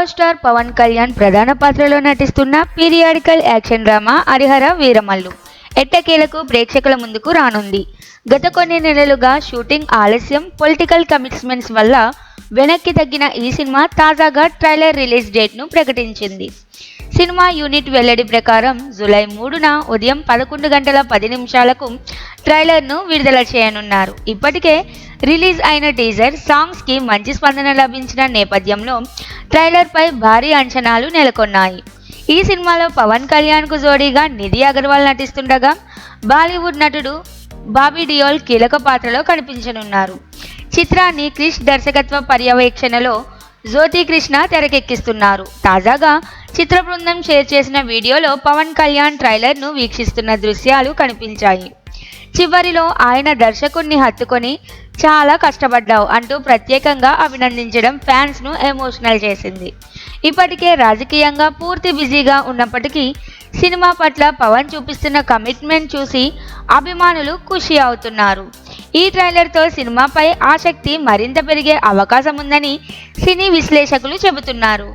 Power star Pawan Kalyan ప్రధాన పాత్రలో నటిస్తున్న periodical action drama Harihara Veeramallu ఎట్టకేలకు ప్రేక్షకుల ముందుకు రానుంది. గత కొన్ని నెలలుగా షూటింగ్ ఆలస్యం పొలిటికల్ కమిట్మెంట్స్ వల్ల వెనక్కి తగ్గిన ఈ సినిమా తాజాగా ట్రైలర్ రిలీజ్ డేట్ను ప్రకటించింది. సినిమా యూనిట్ వెల్లడి ప్రకారం జూలై మూడున ఉదయం పదకొండు గంటల పది నిమిషాలకు ట్రైలర్ను విడుదల చేయనున్నారు. ఇప్పటికే రిలీజ్ అయిన టీజర్ సాంగ్స్కి మంచి స్పందన లభించిన నేపథ్యంలో ట్రైలర్పై భారీ అంచనాలు నెలకొన్నాయి. ఈ సినిమాలో పవన్ కళ్యాణ్కు జోడీగా నిధి అగర్వాల్ నటిస్తుండగా బాలీవుడ్ నటుడు బాబీ డియోల్ కీలక పాత్రలో కనిపించనున్నారు. చిత్రాన్ని క్రిష్ దర్శకత్వ పర్యవేక్షణలో జ్యోతి కృష్ణ తెరకెక్కిస్తున్నారు. తాజాగా చిత్ర బృందం షేర్ చేసిన వీడియోలో పవన్ కళ్యాణ్ ట్రైలర్ను వీక్షిస్తున్న దృశ్యాలు కనిపించాయి. చివరిలో ఆయన దర్శకుణ్ణి హత్తుకొని చాలా కష్టపడ్డావు అంటూ ప్రత్యేకంగా అభినందించడం ఫ్యాన్స్ను ఎమోషనల్ చేసింది. ఇప్పటికే రాజకీయంగా పూర్తి బిజీగా ఉన్నప్పటికీ సినిమా పట్ల పవన్ చూపిస్తున్న కమిట్మెంట్ చూసి అభిమానులు ఖుషి అవుతున్నారు. ఈ ట్రైలర్తో సినిమాపై ఆసక్తి మరింత పెరిగే అవకాశం ఉందని సినీ విశ్లేషకులు చెబుతున్నారు.